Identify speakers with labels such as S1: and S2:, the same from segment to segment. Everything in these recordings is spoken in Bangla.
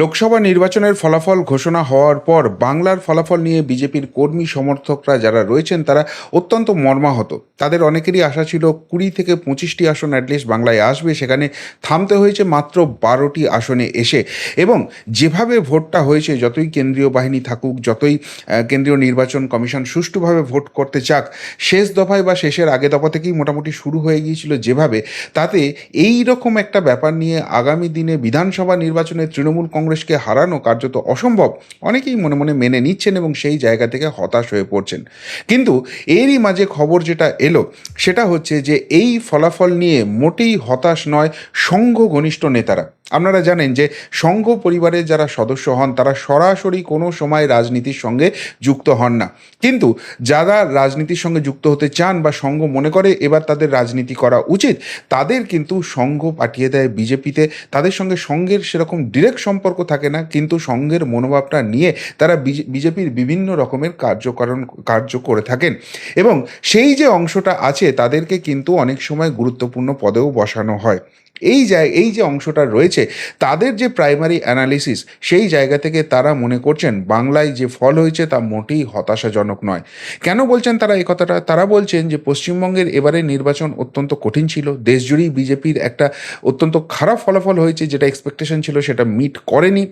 S1: লোকসভা নির্বাচনের ফলাফল ঘোষণা হওয়ার পর বাংলার ফলাফল নিয়ে বিজেপির কর্মী সমর্থকরা যারা রয়েছেন, তারা অত্যন্ত মর্মাহত। তাদের অনেকেরই আশা ছিল কুড়ি থেকে পঁচিশটি আসন অ্যাটলিস্ট বাংলায় আসবে। সেখানে থামতে হয়েছে মাত্র বারোটি আসনে এসে। এবং যেভাবে ভোটটা হয়েছে, যতই কেন্দ্রীয় বাহিনী থাকুক, যতই কেন্দ্রীয় নির্বাচন কমিশন সুষ্ঠুভাবে ভোট করতে চাক, শেষ দফায় বা শেষের আগে দফা থেকেই মোটামুটি শুরু হয়ে গিয়েছিল যেভাবে। তাতে এই রকম একটা ব্যাপার নিয়ে আগামী দিনে বিধানসভা নির্বাচনে তৃণমূল কংগ্রেসকে হারানো কার্যত অসম্ভব। অনেকেই মনে মনে মেনে নিচ্ছেন এবং সেই জায়গা থেকে হতাশ হয়ে পড়ছেন। কিন্তু এরই মাঝে খবর যেটা এলো, সেটা হচ্ছে যে এই ফলাফল নিয়ে মোটেই হতাশ নয় সংঘ ঘনিষ্ঠ নেতারা। আপনারা জানেন যে সংঘ পরিবারের যারা সদস্য হন, তারা সরাসরি কোনো সময় রাজনীতির সঙ্গে যুক্ত হন না। কিন্তু যারা রাজনীতির সঙ্গে যুক্ত হতে চান বা সংঘ মনে করে এবার তাদের রাজনীতি করা উচিত, তাদের কিন্তু সংঘ পাঠিয়ে দেয় বিজেপিতে। তাদের সঙ্গে সংঘের সেরকম ডিরেক্ট সম্পর্ক থাকে না, কিন্তু সংঘের মনোভাবটা নিয়ে তারা বিজেপির বিভিন্ন রকমের কার্যকরণ, কার্য করে থাকেন। এবং সেই যে অংশটা আছে, তাদেরকে কিন্তু অনেক সময় গুরুত্বপূর্ণ পদেও বসানো হয়। এই জায়, এই যে অংশটা রয়েছে, তাদের যে প্রাইমারি অ্যানালিসিস সেই জায়গা থেকে তারা মনে করছেন বাংলায় যে ফল হয়েছে তা মোটেই হতাশাজনক নয়। কেন বলছেন তারা এই কথাটা? তারা বলছেন যে পশ্চিমবঙ্গের এবারে নির্বাচন অত্যন্ত কঠিন ছিল, দেশজুড়েই বিজেপির একটা অত্যন্ত খারাপ ফলাফল হয়েছে, যেটা এক্সপেকটেশন ছিল সেটা মিট করেনি।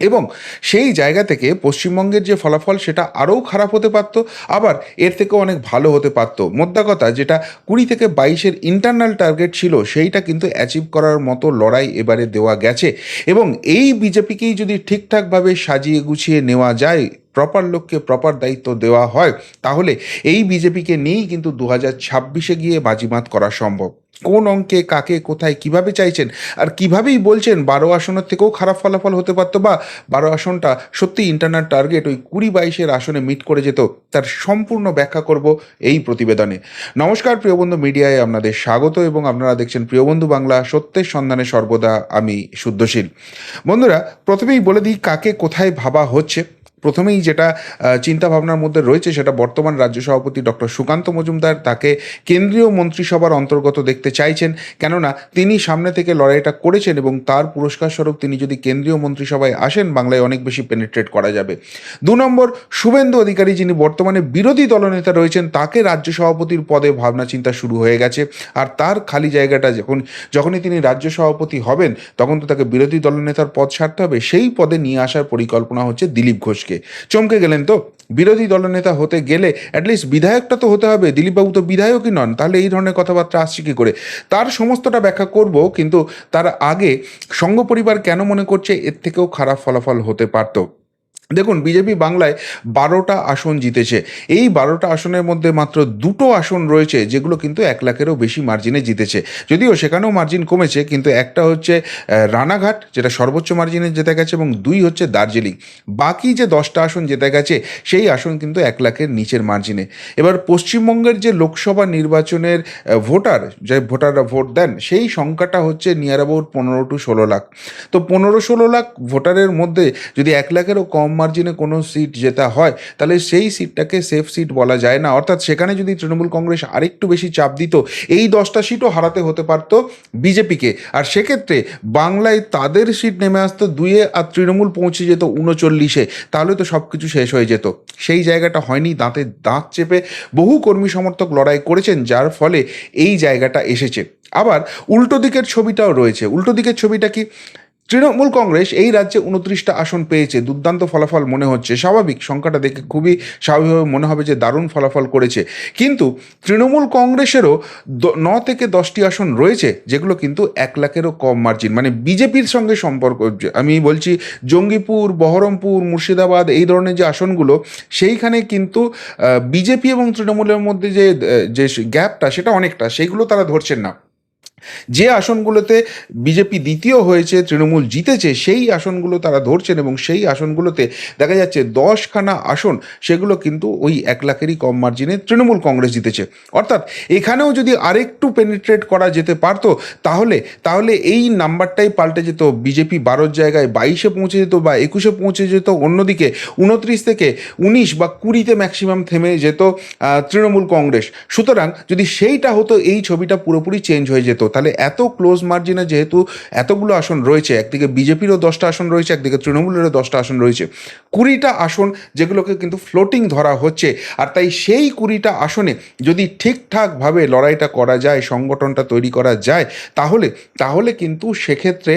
S1: এবং সেই জায়গা থেকে পশ্চিমবঙ্গের যে ফলাফল সেটা আরও খারাপ হতে পারত, আবার এর থেকেও অনেক ভালো হতে পারত। মোদ্দা কথা যেটা কুড়ি থেকে বাইশের ইন্টারনাল টার্গেট ছিল সেইটা কিন্তু অ্যাচিভ করার মতো লড়াই এবারে দেওয়া গেছে। এবং এই বিজেপিকেই যদি ঠিকঠাকভাবে সাজিয়ে গুছিয়ে নেওয়া যায় প্রপার লোককে প্রপার দায়িত্ব দেওয়া হয়, তাহলে এই বিজেপিকে নিয়েই কিন্তু দু হাজার ছাব্বিশে গিয়ে বাজিমাত করা সম্ভব। কোন অঙ্কে, কাকে, কোথায়, কীভাবে চাইছেন, আর কিভাবেই বলছেন বারো আসনের থেকেও খারাপ ফলাফল হতে পারতো বা বারো আসনটা সত্যি ইন্টারনাল টার্গেট ওই কুড়ি বাইশের আসনে মিট করে যেত, তার সম্পূর্ণ ব্যাখ্যা করব এই প্রতিবেদনে। নমস্কার প্রিয়বন্ধু মিডিয়ায় আপনাদের স্বাগত এবং আপনারা দেখছেন প্রিয়বন্ধু বাংলা, সত্যের সন্ধানে সর্বদা আমি শুদ্ধশীল। বন্ধুরা, প্রথমেই বলে দিই কাকে কোথায় ভাবা হচ্ছে। প্রথমেই যেটা চিন্তা ভাবনার মধ্যে রয়েছে সেটা বর্তমান রাজ্য সভাপতি ডক্টর সুকান্ত মজুমদার তাকে কেন্দ্রীয় মন্ত্রিসভার অন্তর্গত দেখতে চাইছেন। কেননা, তিনি সামনে থেকে লড়াইটা করেছেন এবং তার পুরস্কার স্বরূপ তিনি যদি কেন্দ্রীয় মন্ত্রিসভায় আসেন, বাংলায় অনেক বেশি পেনিট্রেট করা যাবে। দু নম্বর, শুভেন্দু অধিকারী যিনি বর্তমানে বিরোধী দলনেতা রয়েছেন, তাকে রাজ্য সভাপতির পদে ভাবনা চিন্তা শুরু হয়ে গেছে। আর তার খালি জায়গাটা যখন, যখনই তিনি রাজ্য সভাপতি হবেন, তখন তো তাকে বিরোধী দলনেতার পদ ছাড়তে হবে। সেই পদে নিয়ে আসার পরিকল্পনা হচ্ছে দিলীপ ঘোষকে। চমকে গেলেন তো, বিরোধী দলনেতা হতে গেলে অ্যাটলিস্ট বিধায়কটা তো হতে হবে, দিলীপবাবু তো বিধায়কই নন, তাহলে এই ধরনের কথাবার্তা আসছে কী করে? তার সমস্তটা ব্যাখ্যা করব, কিন্তু তার আগে সঙ্গ পরিবার কেন মনে করছে, এর থেকেও খারাপ ফলাফল হতে পারতো। দেখুন, বিজেপি বাংলায় বারোটা আসন জিতেছে। এই বারোটা আসনের মধ্যে মাত্র দুটো আসন রয়েছে, যেগুলো কিন্তু এক লাখেরও বেশি মার্জিনে জিতেছে। যদিও সেখানেও মার্জিন কমেছে, কিন্তু একটা হচ্ছে রানাঘাট, যেটা সর্বোচ্চ মার্জিনে জিতে গেছে, এবং দুই হচ্ছে দার্জিলিং। বাকি যে দশটা আসন জিতে গেছে, সেই আসন কিন্তু এক লাখের নিচের মার্জিনে এবার পশ্চিমবঙ্গের যে লোকসভা নির্বাচনের ভোটার, যে ভোটাররা ভোট দেন, সেই সংখ্যাটা হচ্ছে নিয়ার অ্যাবাউট পনেরো টু ষোলো লাখ। তো পনেরো ষোলো লাখ ভোটারের মধ্যে যদি এক লাখেরও কম মার্জিনে কোনো সিট জেতা হয়, তাহলে সেই সিটটাকে সেফ সিট বলা যায় না। অর্থাৎ সেখানে যদি তৃণমূল কংগ্রেস আরেকটু বেশি চাপ দিত, এই দশটা সিটও হারাতে হতে পারতো বিজেপিকে। আর সেক্ষেত্রে বাংলায় তাদের সিট নেমে আসতো দুয়ে আর তৃণমূল পৌঁছে যেত উনচল্লিশে। তাহলে তো সব কিছু শেষ হয়ে যেত। সেই জায়গাটা হয়নি, দাঁতে দাঁত চেপে বহু কর্মী সমর্থক লড়াই করেছেন, যার ফলে এই জায়গাটা এসেছে। আবার উল্টো দিকের ছবিটাও রয়েছে। উল্টো দিকের ছবিটা কি? তৃণমূল কংগ্রেস এই রাজ্যে উনত্রিশটা আসন পেয়েছে। দুর্দান্ত ফলাফল মনে হচ্ছে। স্বাভাবিক, সংখ্যাটা দেখে খুবই স্বাভাবিকভাবে মনে হবে যে দারুণ ফলাফল করেছে। কিন্তু তৃণমূল কংগ্রেসেরও ন থেকে দশটি আসন রয়েছে, যেগুলো কিন্তু এক লাখেরও কম মার্জিন মানে বিজেপির সঙ্গে সম্পর্ক আমি বলছি জঙ্গিপুর, বহরমপুর, মুর্শিদাবাদ, এই ধরনের যে আসনগুলো, সেইখানে কিন্তু বিজেপি এবং তৃণমূলের মধ্যে যে যে গ্যাপটা, সেটা অনেকটা, সেইগুলো তারা ধরছেন না। যে আসনগুলোতে বিজেপি দ্বিতীয় হয়েছে, তৃণমূল জিতেছে, সেই আসনগুলো তারা ধরছেন এবং সেই আসনগুলোতে দেখা যাচ্ছে দশখানা আসন, সেগুলো কিন্তু ওই এক লাখেরই কম মার্জিনে তৃণমূল কংগ্রেস জিতেছে। অর্থাৎ এখানেও যদি আরেকটু পেনিট্রেট করা যেতে পারতো, তাহলে তাহলে এই নাম্বারটাই পাল্টে যেত। বিজেপি বারোর জায়গায় বাইশে পৌঁছে যেত বা একুশে পৌঁছে যেত, অন্যদিকে উনত্রিশ থেকে উনিশ বা কুড়িতে ম্যাক্সিমাম থেমে যেত তৃণমূল কংগ্রেস। সুতরাং যদি সেইটা হতো, এই ছবিটা পুরোপুরি চেঞ্জ হয়ে যেত। তাহলে এত ক্লোজ মার্জিনে যেহেতু এতগুলো আসন রয়েছে, একদিকে বিজেপিরও দশটা আসন রয়েছে, একদিকে তৃণমূলেরও দশটা আসন রয়েছে। কুড়িটা আসন যেগুলোকে কিন্তু ফ্লোটিং ধরা হচ্ছে, আর তাই সেই কুড়িটা আসনে যদি ঠিকঠাকভাবে লড়াইটা করা যায়, সংগঠনটা তৈরি করা যায়, তাহলে তাহলে কিন্তু সেক্ষেত্রে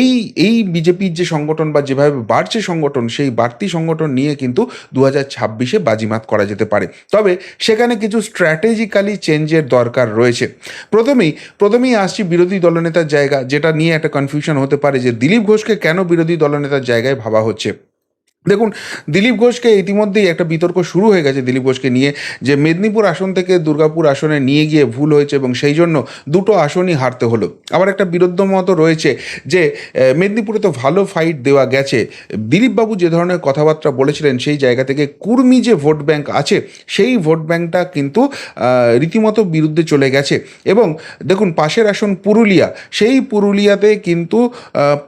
S1: এই এই বিজেপির যে সংগঠন বা যেভাবে বাড়ছে সংগঠন, সেই বাড়তি সংগঠন নিয়ে কিন্তু দু হাজার ছাব্বিশে বাজিমাত করা যেতে পারে। তবে সেখানে কিছু স্ট্র্যাটেজিক্যালি চেঞ্জের দরকার রয়েছে। প্রথমেই প্রথমেই আসছি বিরোধী দলনেতার জায়গা, যেটা নিয়ে একটা কনফিউশন হতে পারে যে দিলীপ ঘোষকে কেন বিরোধী দলনেতার জায়গায় ভাবা হচ্ছে। দেখুন, দিলীপ ঘোষকে ইতিমধ্যেই একটা বিতর্ক শুরু হয়ে গেছে দিলীপ ঘোষকে নিয়ে, যে মেদিনীপুর আসন থেকে দুর্গাপুর আসনে নিয়ে গিয়ে ভুল হয়েছে এবং সেই জন্য দুটো আসনই হারতে হলো। আবার একটা বিরুদ্ধ মতো রয়েছে যে মেদিনীপুরে তো ভালো ফাইট দেওয়া গেছে। দিলীপবাবু যে ধরনের কথাবার্তা বলেছিলেন সেই জায়গা থেকে কুর্মি যে ভোট ব্যাংক আছে, সেই ভোট ব্যাংকটা কিন্তু রীতিমতো বিরুদ্ধে চলে গেছে। এবং দেখুন, পাশের আসন পুরুলিয়া, সেই পুরুলিয়াতে কিন্তু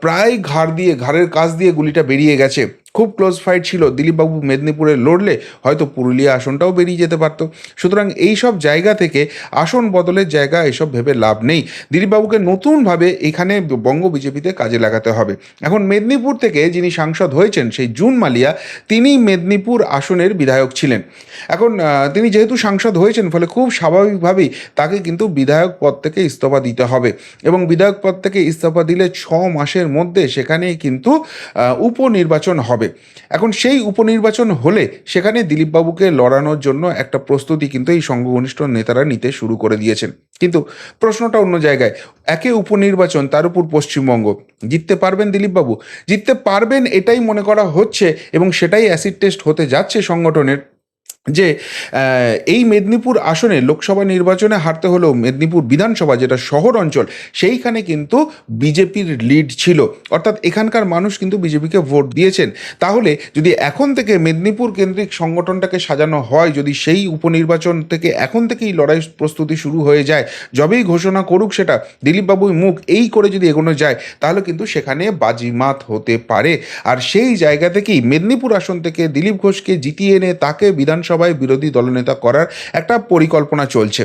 S1: প্রায় ঘাড় দিয়ে, ঘাড়ের কাছ দিয়ে গুলিটা বেরিয়ে গেছে। খুব ক্লোজ ফাইট ছিল। দিলীপবাবু মেদিনীপুরে লড়লে হয়তো পুরুলিয়া আসনটাও বেরিয়ে যেতে পারতো। সুতরাং এই সব জায়গা থেকে আসন বদলের জায়গা এসব ভেবে লাভ নেই। দিলীপবাবুকে নতুনভাবে এখানে বঙ্গ বিজেপিতে কাজে লাগাতে হবে। এখন মেদিনীপুর থেকে যিনি সাংসদ হয়েছেন সেই জুন মালিয়া তিনি মেদিনীপুর আসনের বিধায়ক ছিলেন। এখন তিনি যেহেতু সাংসদ হয়েছেন, ফলে খুব স্বাভাবিকভাবেই তাকে কিন্তু বিধায়ক পদ থেকে ইস্তফা দিতে হবে। এবং বিধায়ক পদ থেকে ইস্তফা দিলে ছ মাসের মধ্যে সেখানেই কিন্তু উপনির্বাচন হবে। এখন সেই উপনির্বাচন হলে সেখানে দিলীপবাবুকে লড়ানোর জন্য একটা প্রস্তুতি কিন্তু এই সংঘঘনিষ্ঠ নেতারা নিতে শুরু করে দিয়েছেন। কিন্তু প্রশ্নটা অন্য জায়গায়, একে উপনির্বাচন, তার উপর পশ্চিমবঙ্গ, জিততে পারবেন দিলীপবাবু? জিততে পারবেন এটাই মনে করা হচ্ছে এবং সেটাই অ্যাসিড টেস্ট হতে যাচ্ছে সংগঠনের যে এই মেদিনীপুর আসনে লোকসভা নির্বাচনে হারতে হলেও মেদিনীপুর বিধানসভা যেটা শহর অঞ্চল, সেইখানে কিন্তু বিজেপির লিড ছিল। অর্থাৎ এখানকার মানুষ কিন্তু বিজেপিকে ভোট দিয়েছেন। তাহলে যদি এখন থেকে মেদিনীপুর কেন্দ্রিক সংগঠনটাকে সাজানো হয়, যদি সেই উপনির্বাচন থেকে এখন থেকেই লড়াই প্রস্তুতি শুরু হয়ে যায়, যবেই ঘোষণা করুক সেটা, দিলীপবাবুই মুখ এই করে যদি এগোনো যায়, তাহলে কিন্তু সেখানে বাজিমাত হতে পারে। আর সেই জায়গা থেকেই মেদিনীপুর আসন থেকে দিলীপ ঘোষকে জিতিয়ে এনে তাকে বিধানসভায় বিরোধী দলনেতা করার একটা পরিকল্পনা চলছে।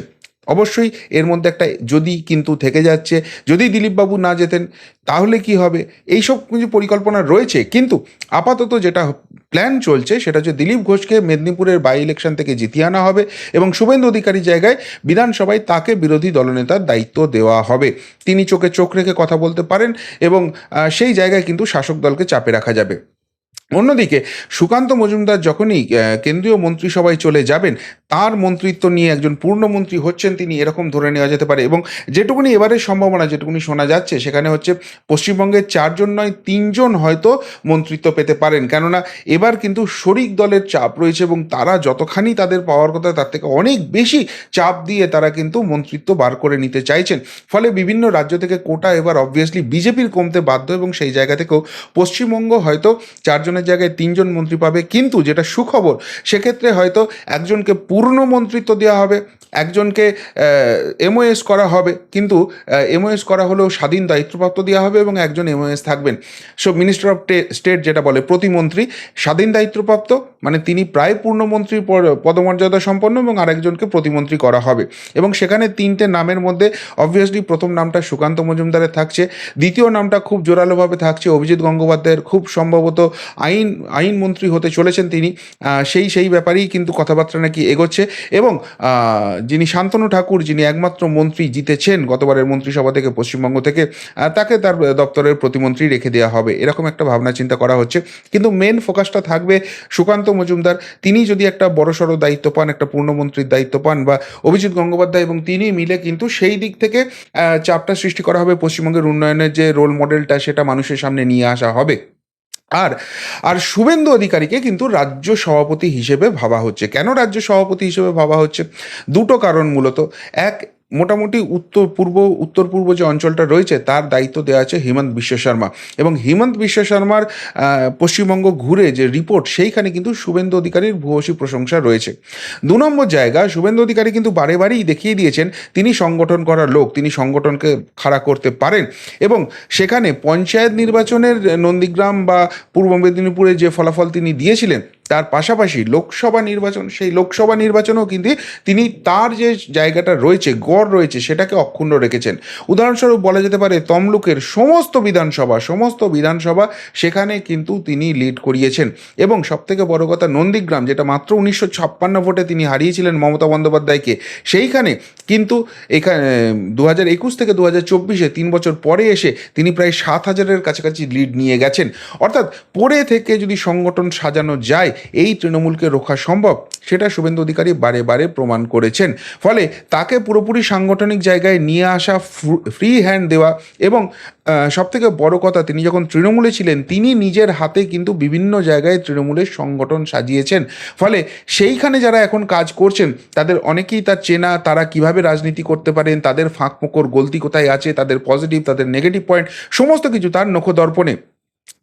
S1: অবশ্যই এর মধ্যে একটা যদি কিন্তু থেকে যাচ্ছে, যদি দিলীপবাবু না যেতেন, তাহলে কি হবে? এইসব কিছু পরিকল্পনা রয়েছে। কিন্তু আপাতত যেটা প্ল্যান চলছে, সেটা হচ্ছে দিলীপ ঘোষকে মেদিনীপুরের বাই ইলেকশন থেকে জিতিয়ে আনা হবে এবং শুভেন্দু অধিকারী জায়গায় বিধানসভায় তাকে বিরোধী দলনেতার দায়িত্ব দেওয়া হবে। তিনি চোখে চোখ রেখে কথা বলতে পারেন এবং সেই জায়গায় কিন্তু শাসক দলকে চাপে রাখা যাবে। অন্যদিকে সুকান্ত মজুমদার যখনই কেন্দ্রীয় মন্ত্রিসভায় চলে যাবেন তার মন্ত্রিত্ব নিয়ে একজন পূর্ণমন্ত্রী হচ্ছেন তিনি, এরকম ধরে নেওয়া যেতে পারে। এবং যেটুকুনি এবারের সম্ভাবনা, যেটুকুনি শোনা যাচ্ছে, সেখানে হচ্ছে পশ্চিমবঙ্গের চারজন নয়, তিনজন হয়তো মন্ত্রিত্ব পেতে পারেন। কেননা এবার কিন্তু শরিক দলের চাপ রয়েছে এবং তারা যতখানি তাদের পাওয়ার কথা, তার থেকে অনেক বেশি চাপ দিয়ে তারা কিন্তু মন্ত্রিত্ব বার করে নিতে চাইছেন। ফলে বিভিন্ন রাজ্য থেকে কোটা এবার অবভিয়াসলি বিজেপির কমতে বাধ্য এবং সেই জায়গা থেকেও পশ্চিমবঙ্গ হয়তো চারজনের জায়গায় তিনজন মন্ত্রী পাবে। কিন্তু যেটা সুখবর, সেক্ষেত্রে হয়তো একজনকে পূর্ণ মন্ত্রিত্ব দেওয়া হবে, একজনকে এমওএস করা হবে, কিন্তু এমওএস করা হলেও স্বাধীন দায়িত্বপ্রাপ্ত দেওয়া হবে এবং একজন এমওএস থাকবেন। সো মিনিস্টার অফ স্টেট যেটা বলে, প্রতিমন্ত্রী, স্বাধীন দায়িত্বপ্রাপ্ত মানে তিনি প্রায় পূর্ণমন্ত্রী পদমর্যাদা সম্পন্ন এবং আরেকজনকে প্রতিমন্ত্রী করা হবে। এবং সেখানে তিনটে নামের মধ্যে অবভিয়াসলি প্রথম নামটা সুকান্ত মজুমদারের থাকছে, দ্বিতীয় নামটা খুব জোরালোভাবে থাকছে, অভিজিৎ গঙ্গোপাধ্যায়ের খুব সম্ভবত আইন, আইনমন্ত্রী হতে চলেছেন তিনি। সেই সেই ব্যাপারেই কিন্তু কথাবার্তা নাকি এগোচ্ছে এবং যিনি শান্তনু ঠাকুর, যিনি একমাত্র মন্ত্রী জিতেছেন গতবারের মন্ত্রিসভা থেকে পশ্চিমবঙ্গ থেকে তাকে তার দপ্তরের প্রতিমন্ত্রী রেখে দেওয়া হবে। এরকম একটা ভাবনা চিন্তা করা হচ্ছে। কিন্তু মেন ফোকাসটা থাকবে সুকান্ত মজুমদার। তিনি যদি একটা বড়সড় দায়িত্ব পান, একটা পূর্ণমন্ত্রীর দায়িত্ব পান বা অভিজিৎ গঙ্গোপাধ্যায় এবং তিনি মিলে কিন্তু সেই দিক থেকে চাপটা সৃষ্টি করা হবে পশ্চিমবঙ্গের উন্নয়নের যে রোল মডেলটা সেটা মানুষের সামনে নিয়ে আসা হবে। আর আর শুভেন্দু অধিকারীকে কিন্তু রাজ্য সভাপতি হিসেবে ভাবা হচ্ছে। কেন রাজ্য সভাপতি হিসেবে ভাবা হচ্ছে? দুটো কারণ মূলত। এক মোটামুটি উত্তর পূর্ব উত্তর পূর্ব যে অঞ্চলটা রয়েছে, তার দায়িত্ব দেওয়া আছে হিমন্ত বিশ্ব শর্মা। এবং হিমন্ত বিশ্ব শর্মার পশ্চিমবঙ্গ ঘুরে যে রিপোর্ট সেইখানে কিন্তু শুভেন্দু অধিকারীর ভূয়সী প্রশংসা রয়েছে। দু নম্বর জায়গা, শুভেন্দু অধিকারী কিন্তু বারে বারেই দেখিয়ে দিয়েছেন, তিনি সংগঠন করার লোক, তিনি সংগঠনকে খাড়া করতে পারেন। এবং সেখানে পঞ্চায়েত নির্বাচনের নন্দীগ্রাম বা পূর্ব মেদিনীপুরে যে ফলাফল তিনি দিয়েছিলেন তার পাশাপাশি লোকসভা নির্বাচন, সেই লোকসভা নির্বাচনেও কিন্তু তিনি তার যে জায়গাটা রয়েছে, গড় রয়েছে, সেটাকে অক্ষুণ্ণ রেখেছেন। উদাহরণস্বরূপ বলা যেতে পারে, তমলুকের সমস্ত বিধানসভা সমস্ত বিধানসভা সেখানে কিন্তু তিনি লিড করিয়েছেন। এবং সবথেকে বড় কথা, নন্দীগ্রাম, যেটা মাত্র উনিশশো ছাপ্পান্ন ভোটে তিনি হারিয়েছিলেন মমতা বন্দ্যোপাধ্যায়কে, সেইখানে কিন্তু এখানে দু হাজার একুশ থেকে দু হাজার চব্বিশে, তিন বছর পরে এসে তিনি প্রায় সাত হাজারের কাছাকাছি লিড নিয়ে গেছেন। অর্থাৎ পরে থেকে যদি সংগঠন সাজানো যায় এই তৃণমূলকে রক্ষা সম্ভব? সেটা শুভেন্দু অধিকারী বারে বারে প্রমাণ করেছেন। ফলে তাকে পুরোপুরি সাংগঠনিক জায়গায় নিয়ে আসা ফ্রি হ্যান্ড দেওয়া এবং সব থেকে বড় কথা, তিনি যখন তৃণমূলে ছিলেন, তিনি নিজের হাতে কিন্তু বিভিন্ন জায়গায় তৃণমূলের সংগঠন সাজিয়েছেন। ফলে সেইখানে যারা এখন কাজ করছেন, তাদের অনেকেই তার চেনা, তারা কীভাবে রাজনীতি করতে পারেন, তাদের ফাঁক মোকর গলতি কোথায় আছে, তাদের পজিটিভ তাদের নেগেটিভ পয়েন্ট সমস্ত কিছু তার নখ দর্পণে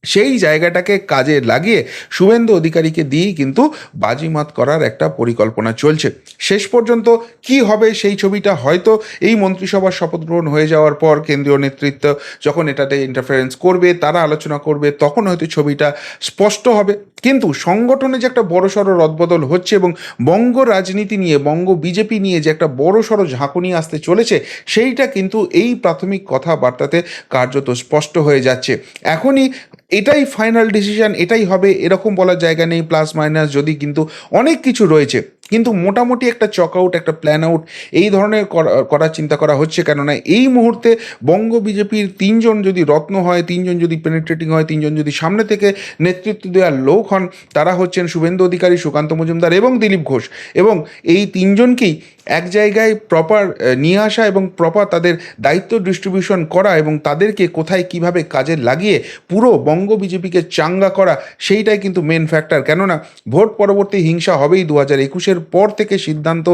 S1: সেই জায়গাটাকে কাজে লাগিয়ে শুভেন্দু অধিকারীকে দিয়েই কিন্তু বাজিমাত করার একটা পরিকল্পনা চলছে। শেষ পর্যন্ত কি হবে সেই ছবিটা হয়তো এই মন্ত্রিসভার শপথ গ্রহণ হয়ে যাওয়ার পর কেন্দ্রীয় নেতৃত্ব যখন এটাতে ইন্টারফারেন্স করবে, তারা আলোচনা করবে, তখন হয়তো ছবিটা স্পষ্ট হবে। কিন্তু সংগঠনে যে একটা বড়সড় রদবদল হচ্ছে এবং বঙ্গ রাজনীতি নিয়ে, বঙ্গ বিজেপি নিয়ে যে একটা বড়সড় ঝাঁকুনি আসতে চলেছে, সেইটা কিন্তু এই প্রাথমিক কথাবার্তাতে কার্যত স্পষ্ট হয়ে যাচ্ছে। এখনই এটাই ফাইনাল ডিসিশন এটাই হবে, এরকম বলার জায়গা নেই প্লাস মাইনাস যদি কিন্তু অনেক কিছু রয়েছে। কিন্তু মোটামুটি একটা চক আউট, একটা প্ল্যান আউট এই ধরনের করার চিন্তা করা হচ্ছে। কেননা এই মুহূর্তে বঙ্গ বিজেপির তিনজন যদি রত্ন হয়, তিনজন যদি পেনিট্রেটিং হয়, তিনজন যদি সামনে থেকে নেতৃত্ব দেওয়ার লোক হন, তারা হচ্ছেন শুভেন্দু অধিকারী, সুকান্ত মজুমদার এবং দিলীপ ঘোষ। এবং এই তিনজনকেই এক জায়গায় প্রপার নিয়ে আসা এবং প্রপার তাদের দায়িত্ব ডিস্ট্রিবিউশন করা এবং তাদেরকে কোথায় কীভাবে কাজে লাগিয়ে পুরো বঙ্গ বিজেপিকে চাঙ্গা করা, সেইটাই কিন্তু মেন ফ্যাক্টর কেননা ভোট পরবর্তী হিংসা হবেই দু হাজার একুশের পর থেকে সিদ্ধান্ত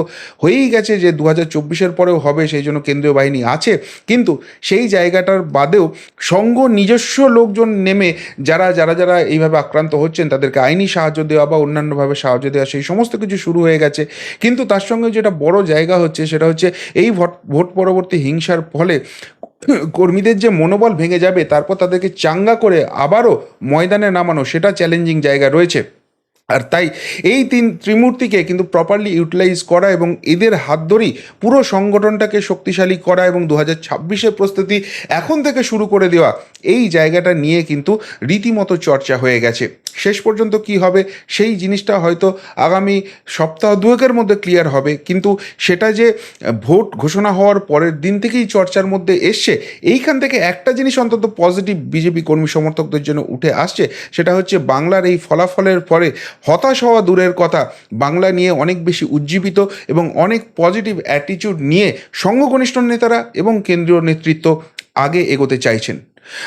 S1: হয়েই গেছে যে দু হাজার চব্বিশের পরেও হবে, সেই জন্য কেন্দ্রীয় বাহিনী আছে। কিন্তু সেই জায়গাটার বাদেও সঙ্গ নিজস্ব লোকজন নেমে যারা যারা যারা এইভাবে আক্রান্ত হচ্ছেন, তাদেরকে আইনি সাহায্য দেওয়া বা অন্যান্যভাবে সাহায্য দেওয়া, সেই সমস্ত কিছু শুরু হয়ে গেছে। কিন্তু তার সঙ্গে যেটা বড় জায়গা হচ্ছে, সেটা হচ্ছে এই ভোট ভোট পরবর্তী হিংসার ফলে কর্মীদের যে মনোবল ভেঙে যাবে, তারপর তাদেরকে চাঙ্গা করে আবারও ময়দানে নামানো, সেটা চ্যালেঞ্জিং জায়গা রয়েছে। আর তাই এই তিন ত্রিমূর্তিকে কিন্তু প্রপারলি ইউটিলাইজ করা এবং এদের হাত ধরেই পুরো সংগঠনটাকে শক্তিশালী করা এবং দু হাজার ছাব্বিশের প্রস্তুতি এখন থেকে শুরু করে দেওয়া এই জায়গাটা নিয়ে কিন্তু রীতিমতো চর্চা হয়ে গেছে। শেষ পর্যন্ত কি হবে সেই জিনিসটা হয়তো আগামী সপ্তাহ দুয়েকের মধ্যে ক্লিয়ার হবে। কিন্তু সেটা যে ভোট ঘোষণা হওয়ার পরের দিন থেকেই চর্চার মধ্যে এসছে, এইখান থেকে একটা জিনিস অন্তত পজিটিভ বিজেপি কর্মী সমর্থকদের জন্য উঠে আসছে, সেটা হচ্ছে বাংলার এই ফলাফলের পরে হতাশ হওয়া দূরের কথা। বাংলা নিয়ে অনেক বেশি উজ্জীবিত এবং অনেক পজিটিভ অ্যাটিচিউড নিয়ে সংঘঘনিষ্ঠ নেতারা এবং কেন্দ্রীয় নেতৃত্ব আগে এগোতে চাইছেন।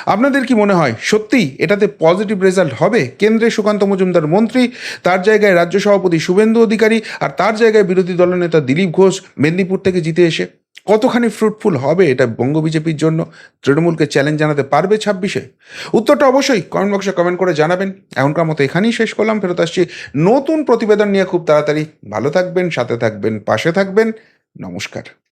S1: আপনাদের কি মনে হয় সত্যিই এটাতে পজিটিভ রেজাল্ট হবে? কেন্দ্রে সুকান্ত মজুমদার মন্ত্রী, তার জায়গায় রাজ্য সভাপতি শুভেন্দু অধিকারী আর তার জায়গায় বিরোধী দলনেতা দিলীপ ঘোষ মেদিনীপুর থেকে জিতে এসে, কতখানি ফ্রুটফুল হবে এটা বঙ্গ বিজেপির জন্য? তৃণমূলকে চ্যালেঞ্জ জানাতে পারবে ছাব্বিশে? উত্তরটা অবশ্যই কমেন্ট বক্সে কমেন্ট করে জানাবেন। এখনকার মতো এখানেই শেষ করলাম, ফেরত আসছি নতুন প্রতিবেদন নিয়ে খুব তাড়াতাড়ি। ভালো থাকবেন, সাথে থাকবেন, পাশে থাকবেন। নমস্কার।